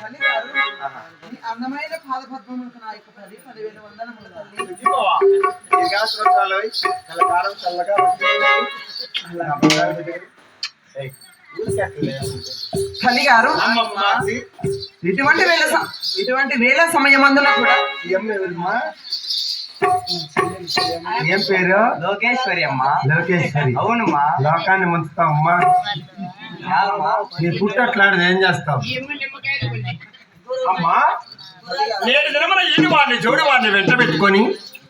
తల్లి గారు, అందమైన పాదపద్మములకు నా యొక్క పదివేల వందనములు తల్లి తల్లి గారు ఇటువంటి వేళ స- ఇటువంటి వేళ సమయమందున కూడా ఏం పేరు? లోకేశ్వరి అమ్మ. లోకేశ్వరి. అవునమ్మా లోకాన్ని ముంచుతావమ్మా. నీ పుట్టట్లాడదు ఏం చేస్తావు? అమ్మా. నేడు దినమున ఈడు వాడిని జోడి వాడిని వెంట పెట్టుకొని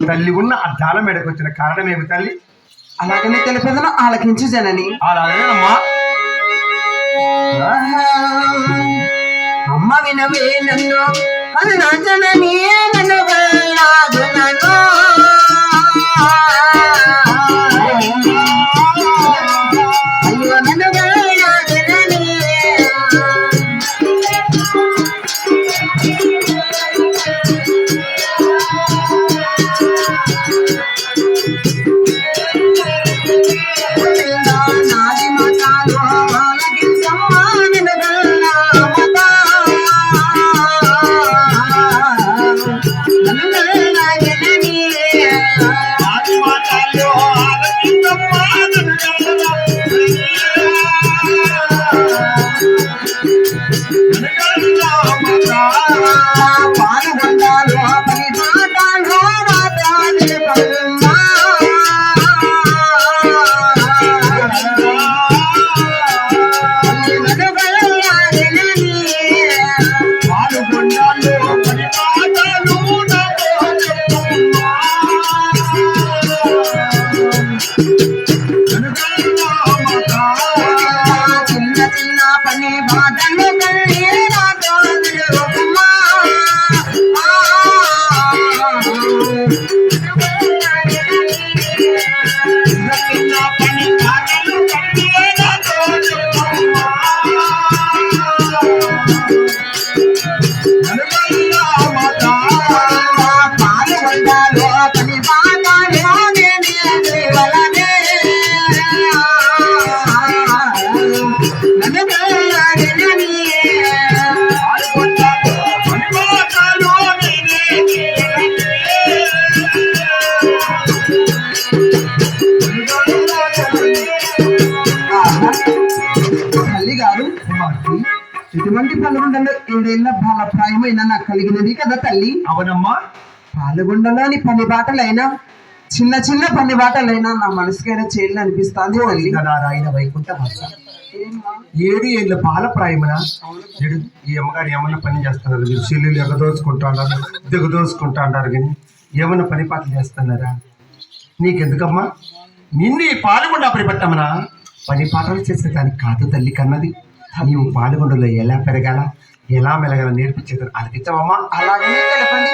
తల్లి ఉన్న అద్దాల మెడకు వచ్చిన కారణం ఏమి తల్లి? అలాగనే తెలిపేదను ఆలకించు జనని అలాగేనమ్మా అమ్మ వినవే నన్ను అన్నా జనని నన్ను పాల్గొండలో. ఏడేళ్ళ బాల ప్రాయమైన నాకు కలిగినది కదా తల్లి. అవనమ్మా. పాల్గొండలోని పని బాటలైనా చిన్న చిన్న పని బాటలైనా నా మనసుకైనా చేయాలని అనిపిస్తుంది తల్లి నారాయణ వైకుంఠ ఏడు ఏళ్ళ బాల ప్రాయమున ఈ అమ్మగారు ఏమన్నా పని చేస్తున్నారు? మీరు చెల్లెలు ఎగదోచుకుంటా ఉన్నారు దిగదోచుకుంటా ఉన్నారు కానీ ఏమన్నా పని పాటలు చేస్తున్నారా? నీకెందుకమ్మా? నిన్ను ఈ పాల్గొండ పరిపట్టమనా పని పాటలు చేసేదానికి కాదు తల్లి కన్నది. నీవు పాల్గొండలో ఎలా పెరగాల? ఎలా మెలగాల నేర్పించేది అనిపించవమ్మా అలాగే తెలపండి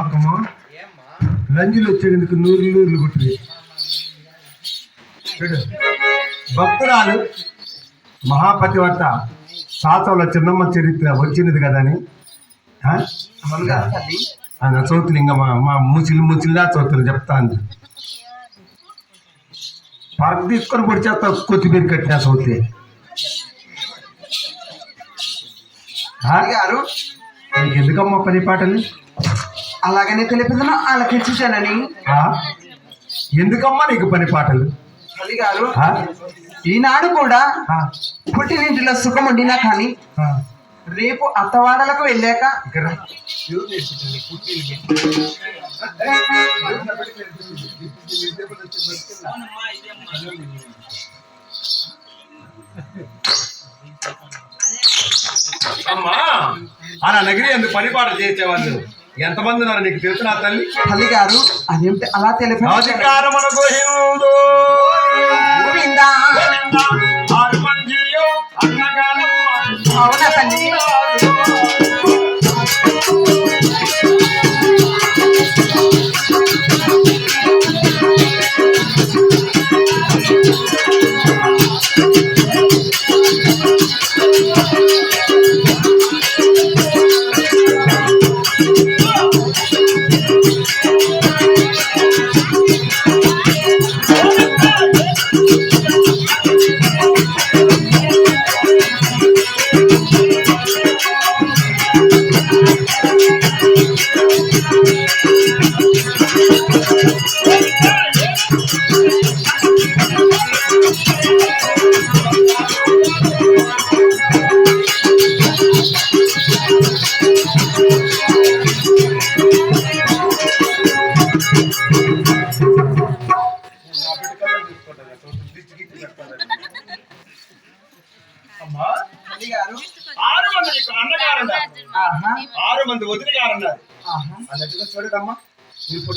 లోకము లంజులు వచ్చేందుకు నూరు నూరులు చూడు భక్తురాలు మహాపతివర్త శాతంలో చిన్నమ్మ చరిత్ర వచ్చినది కదా అని. ఆ? అవునా? తల్లి ఆ, నా చౌతులు ఇంకా మా మా ముసిలి ముసిలిదా చౌతులు చెప్తా అంది. పరకు తీసుకొని పొడి చేస్తా కొత్తిమీర కట్టిన తల్లి గారు ఎందుకమ్మా పని పాటలు? అలాగనే తెలిపేదను ఆలకించు జనని ఆ? ఎందుకమ్మా నీకు పని పాటలు తల్లి గారు? ఈనాడు కూడా పుట్టినింటిలో సుఖం ఉండినా కానీ. రేపు అత్తవాడలకు వెళ్ళాక. అమ్మా ఆ నగిరి ఎందుకు పని పాటలు చేసేవాళ్ళు ఎంతమంది ఉన్నారు నీకు తెలుసు నా తల్లి? తల్లి గారు అదేమిటి అలా తెలిపారు అవునా తల్లి?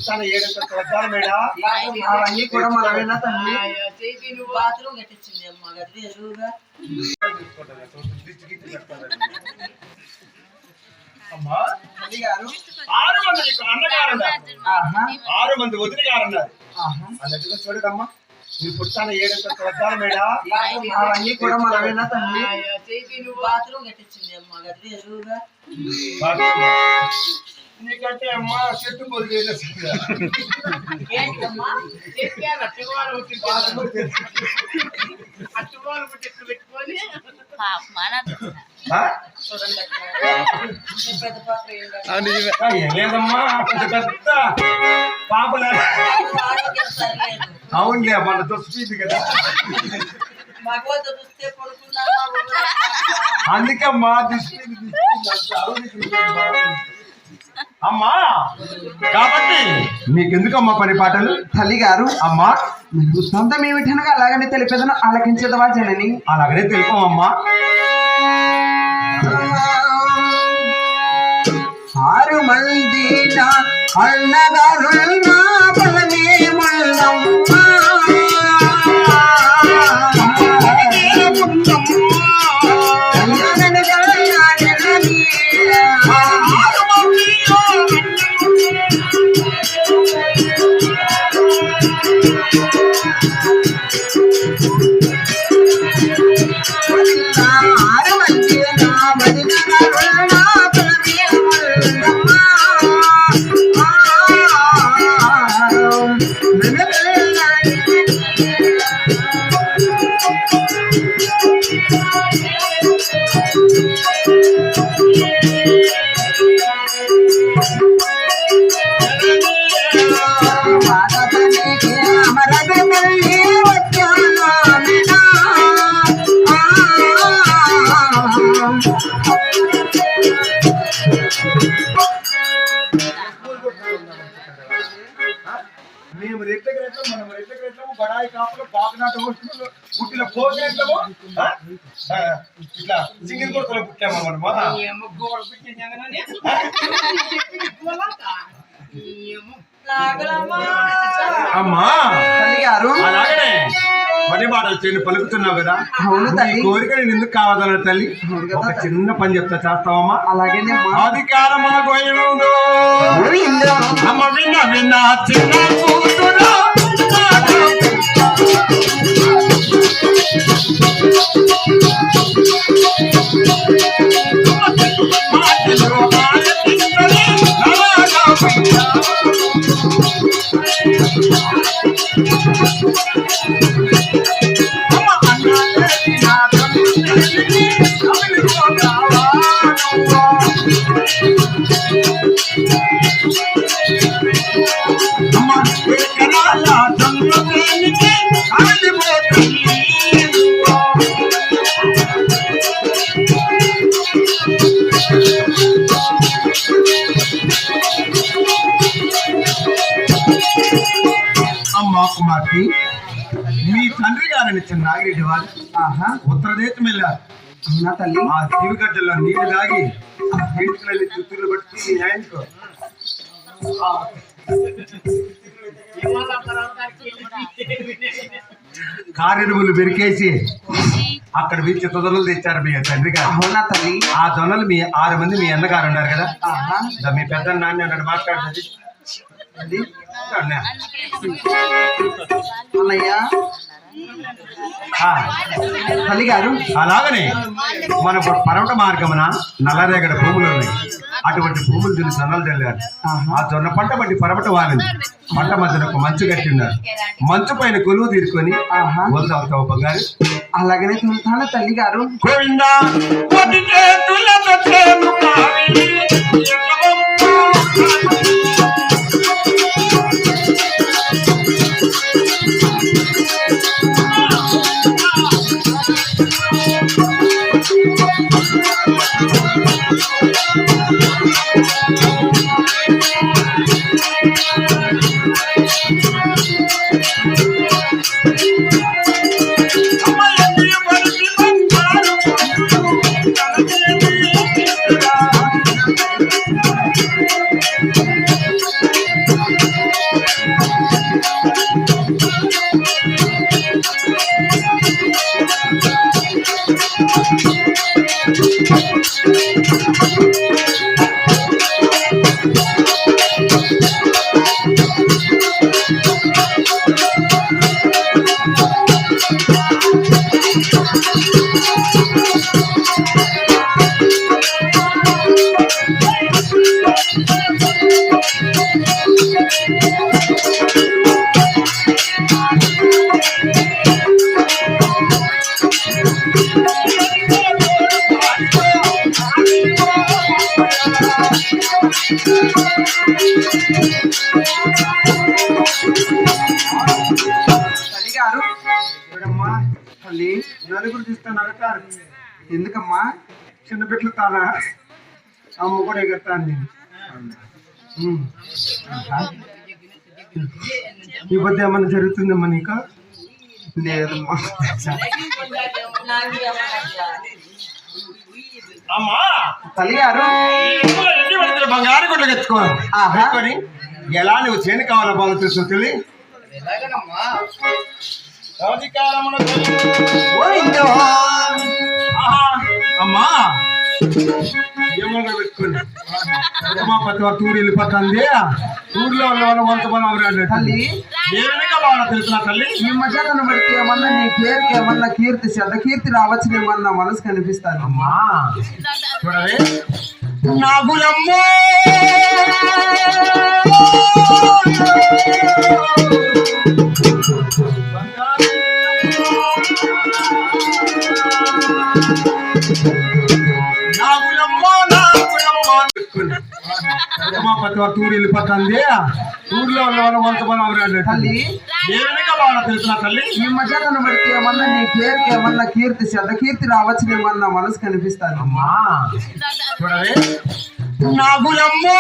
పుట్టాన ఏడంత చూద్దాం మేడా. అవన్నీ కూడా మనమేనా తల్లి. బాత్రూమ్ కట్టించింది అమ్మ. గది గారు ఆరు మంది ఆహా. ఆరు మంది వదిలి గారున్నారు. ఆహా. అన్నట్టుగా చూడదమ్మా మీరు పుట్టాన ఏడంత చూద్దాం మేడా. అవన్నీ కూడా మనమేనా తల్లి. బాత్రూమ్ కట్టించింది అమ్మ గది ఎదురుగా అమ్మా చెట్టు లేదమ్మా పెద్ద పెద్ద పాపలే. అవునులే మన దొస్తుంది కదా. అందుకే మా దృష్టి అమ్మా! కాబట్టి మీకెందుకమ్మా పని పాటలు తల్లి గారు అమ్మా మీ వృత్తాంతం ఏమిటనగా అలాగనే తెలిపేదను ఆలకించదవా జనని? అలాగనే తెలుపమ్మా ఆరు మంది నా నా మేము రెట్లకి రెట్లం మనం రెట్లకి రెట్లము బడాయి కాపులు వస్తువులు పుట్టిన పోసేట్లము ఇట్లా సింగిల్ కొడుకులో పుట్టాము మనము అమ్మా చేయని పలుకుతున్నావు కదా. అవును తల్లి. కోరిక నేను ఎందుకు కావాలన్న తల్లి? ఒక. చిన్న పని చెప్తా చేస్తావమ్మా? గోయనుందో గోవిందా. అమ్మ విన్న విన్న చిన్న కూతురా అమ్మ నాగిరెడ్డి వారు ఆహా. ఉత్తరదేశం వెళ్ళారు తల్లి? ఆ శివగడ్డలో నీళ్ళు తాగి నీటిలో చుట్టూరు బట్టి మీ ఆయనకు బెరికేసి అక్కడ వీచి తొదలు తెచ్చారు మీ తండ్రి గారు అవునా తల్లి? ఆ దొనలు మీ ఆరు మంది మీ అన్నగారు ఉన్నారు కదా. మీ పెద్ద నాన్న ఉన్నాడు మాట్లాడుతుంది. అన్నయ్య? తల్లి గారు అలాగనే మన పర్వత మార్గమున నల్లరేగడ భూములు ఉన్నాయి. అటువంటి భూములు దీన్ని జొన్నలు చల్లారు ఆహా. ఆ జొన్న పంట బట్టి పరమట వాలింది. పంట మధ్యన ఒక మంచు కట్టిన్నారు. మంచు పైన కొలువు అవుతావు బంగారు. అలాగనే తుంటాను తల్లి గారు గోవిందా నలుగురు చూస్తాను అడతారు ఎందుకమ్మా? చిన్న బిడ్డలు తానా అమ్మ కూడా ఎగతాను ఈ మధ్య ఏమన్నా జరుగుతుందమ్మా నీకు? లేదమ్మా. తల్లి గారు. బంగారు గుడ్లు. పెట్టుకొని ఎలా నువ్వు చేను కావాలో బాగా తెలుసు తెలియ. అమ్మా. ఏమో పెట్టుకోండి అమ్మా ప్రతి ఒక్క ఊరు వెళ్ళిపోతుంది ఊర్లో ఉన్న వాళ్ళు వంత మనం అవరాడు తల్లి. తెలుసు తల్లి? ఈ మధ్యకను బట్టి ఏమన్నా నీ పేరుకి ఏమన్నా కీర్తి చెడ్డ కీర్తి రావచ్చు ఏమన్నా మనసు కనిపిస్తాను అమ్మా. చూడవే. నాగులమ్మో నాగులమ్మో నాగులమ్మో వెళ్ళిపోతుంది ఊర్లో ఉన్న వాళ్ళు అవరాడు తల్లి తల్లి ఈ మధ్యకను బట్టి ఏమన్నా నీ పేరుకి ఏమన్నా కీర్తి కీర్తి రావచ్చు ఏమన్నా మనసు కనిపిస్తాను అమ్మా చూడవే నాగులమ్మో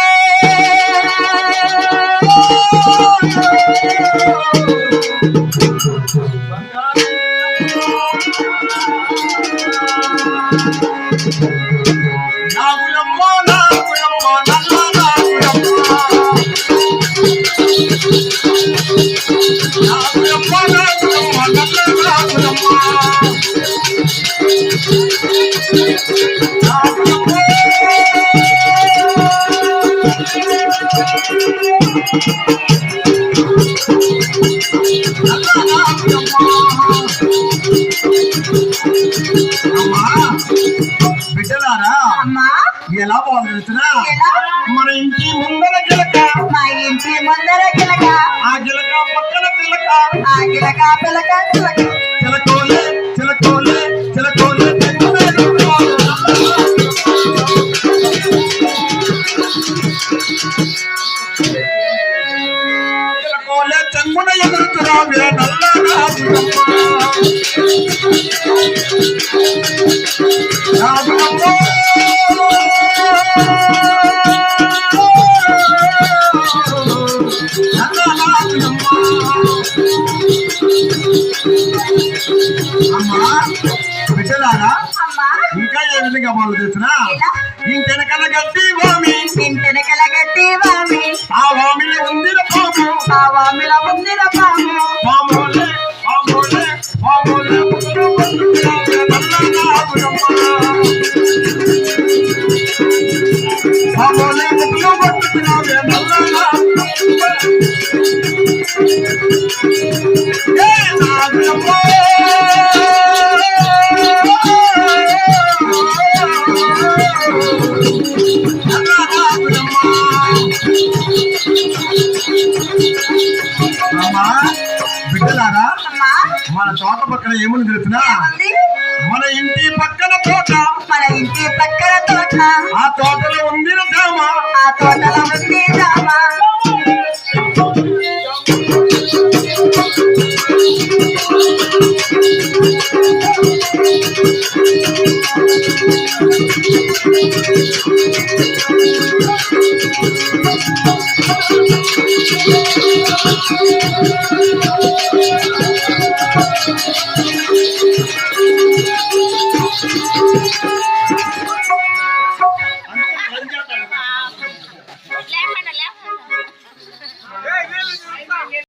you. బిడ్డలారా అమ్మా. ఎలా బాగుంటున్నా? మన ఇంటి ముందర గిలక. మా ఇంటి ముందర గిలక. ఆ గిలక పక్కన చిలక ఆ గిలక పిలక అమ్మా ఇంకా ఏ విధంగా వాళ్ళు తెచ్చినా ఇంటెనకల గట్టి వామి ఇంటెనకల గట్టి వామి. ఆ వామిలో ఉంది పోము. ఆ వామిలో